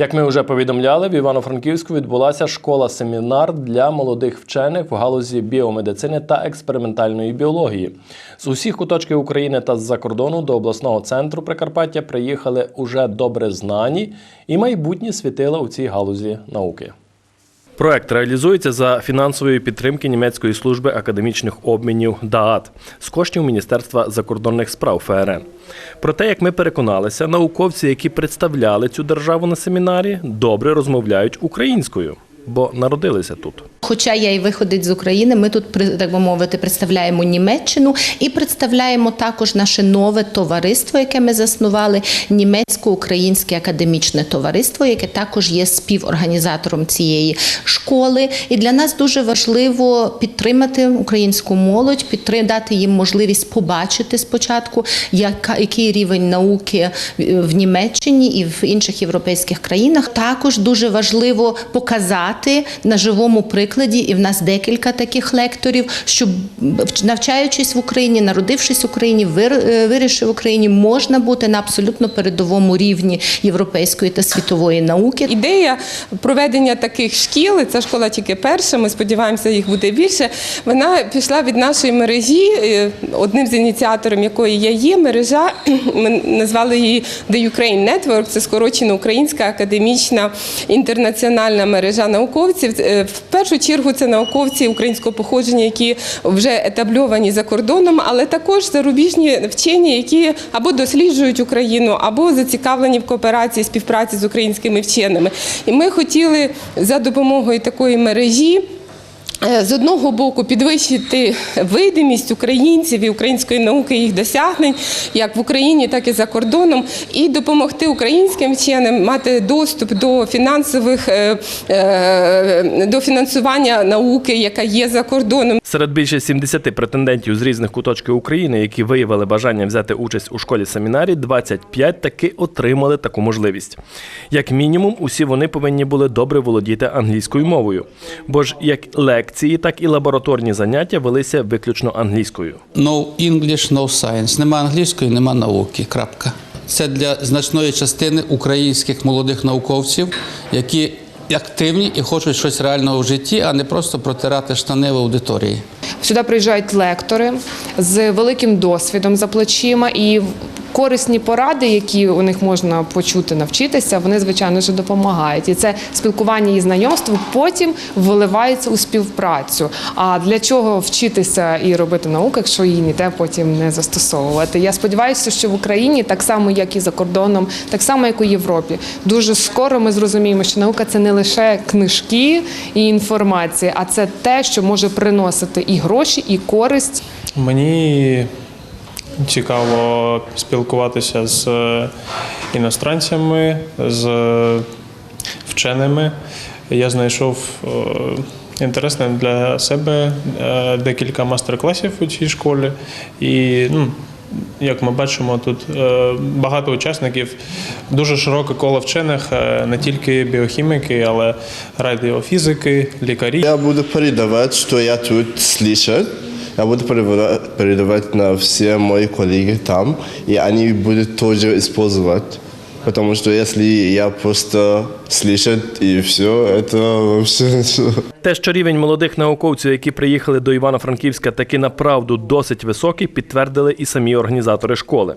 Як ми вже повідомляли, в Івано-Франківську відбулася школа-семінар для молодих вчених в галузі біомедицини та експериментальної біології. З усіх куточків України та з-за кордону до обласного центру Прикарпаття приїхали уже добре знані і майбутні світила у цій галузі науки. Проект реалізується за фінансової підтримки німецької служби академічних обмінів ДААТ з коштів Міністерства закордонних справ ФРН. Проте, як ми переконалися, науковці, які представляли цю державу на семінарі, добре розмовляють українською, бо народилися тут. Хоча я і виходить з України, ми тут так би мовити представляємо Німеччину і представляємо також наше нове товариство, яке ми заснували, німецько-українське академічне товариство, яке також є співорганізатором цієї школи. І для нас дуже важливо підтримати українську молодь, дати їм можливість побачити спочатку, який рівень науки в Німеччині і в інших європейських країнах. Також дуже важливо показати на живому прикладі, і в нас декілька таких лекторів, щоб навчаючись в Україні, народившись в Україні, е, в Україні, можна бути на абсолютно передовому рівні європейської та світової науки. Ідея проведення таких шкіл, ця школа тільки перша, ми сподіваємося, їх буде більше. Вона пішла від нашої мережі, е, одним з ініціаторів якої я є. Мережа ми назвали її The Ukraine Network, це скорочено українська академічна інтернаціональна мережа науковців. Першу чергу це науковці українського походження, які вже етабльовані за кордоном, але також зарубіжні вчені, які або досліджують Україну, або зацікавлені в кооперації співпраці з українськими вченими. І ми хотіли за допомогою такої мережі. Е, З одного боку підвищити видимість українців і української науки їх досягнень, як в Україні, так і за кордоном, і допомогти українським вченим мати доступ до фінансових е, е, до фінансування науки, яка є за кордоном. Серед більше 70 претендентів з різних куточків України, які виявили бажання взяти участь у школі семінарі, 25 таки отримали таку можливість. Як мінімум, усі вони повинні були добре володіти англійською мовою, бо ж як лекції, так і лабораторні заняття велися виключно англійською. No English, no science. Нема англійської, нема науки. Крапка. Це для значної частини українських молодих науковців, які активні і хочуть щось реального в житті, а не просто протирати штани в аудиторії. Сюди приїжджають лектори з великим досвідом за плечима і корисні поради, які у них можна почути, навчитися, вони звичайно ж допомагають. І це спілкування і знайомство потім виливається у співпрацю. А для чого вчитися і робити науку, якщо її ніде потім не застосовувати? Я сподіваюся, що в Україні так само, як і за кордоном, так само як у Європі, дуже скоро ми зрозуміємо, що наука це не лише книжки і інформація, а це те, що може приносити і гроші, і користь. Мені цікаво спілкуватися з е, іностранцями, з е, вченими. Я знайшов е, інтересним для себе декілька мастер-класів у цій школі. І ну, як ми бачимо, тут багато учасників, дуже широке коло вчених, не тільки біохіміки, але радіофізики, лікарі. Я буду передавать, что я тут слышал Я буду перева- передавать на все мои коллеги там, и они будут тоже использовать. Потому что если я просто слышать и все, это вообще всё. Те, що рівень молодих науковців, які приїхали до Івано-Франківська, таки направду досить високий, підтвердили і самі організатори школи.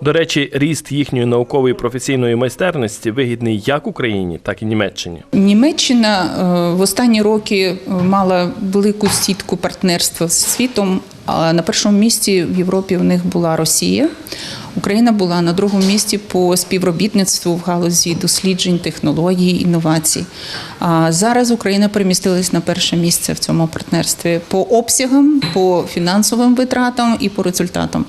До речі, ріст їхньої наукової професійної майстерності вигідний як Україні, так і Німеччині. Німеччина е, в останні роки е, мала велику сітку партнерства з світом. А на першому місці в Європі в них була Росія. Україна була на другому місці по співробітництву в галузі досліджень, технологій, інновацій. А зараз Україна перемістилась на перше місце в цьому партнерстві по обсягам, по фінансовим витратам і по результатам.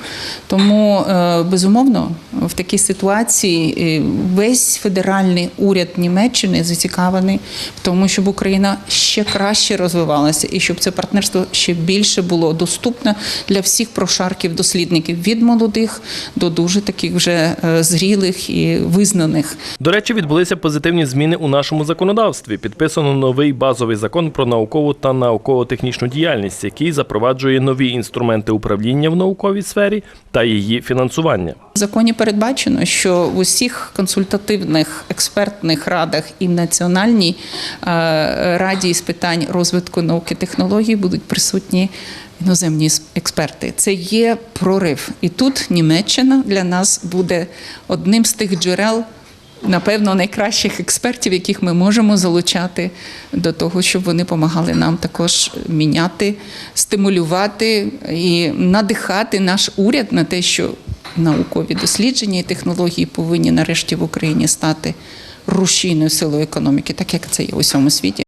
Тому, е, безумовно, в такій ситуації е, весь федеральний уряд Німеччини зацікавлений в тому, щоб Україна ще краще розвивалася і щоб це партнерство ще більше було доступне для всіх прошарків дослідників від молодих до дуже таких вже е, зрілих і визнаних. До речі, відбулися позитивні зміни у нашому законодавстві. Підписано новий базовий закон про наукову та науково-технічну діяльність, який запроваджує нові інструменти управління в науковій сфері та її фінансування. В законі передбачено, що в усіх консультативних експертних радах і в Національній е, раді з питань розвитку науки і технологій будуть присутні іноземні експерти. Це є прорив. І тут Німеччина для нас буде одним з тих джерел. Напевно, найкращих експертів, яких ми можемо залучати до того, щоб вони допомагали нам також міняти, стимулювати і надихати наш уряд на те, що наукові дослідження і технології повинні нарешті в Україні стати рушійною силою економіки, так як це є у всьому світі.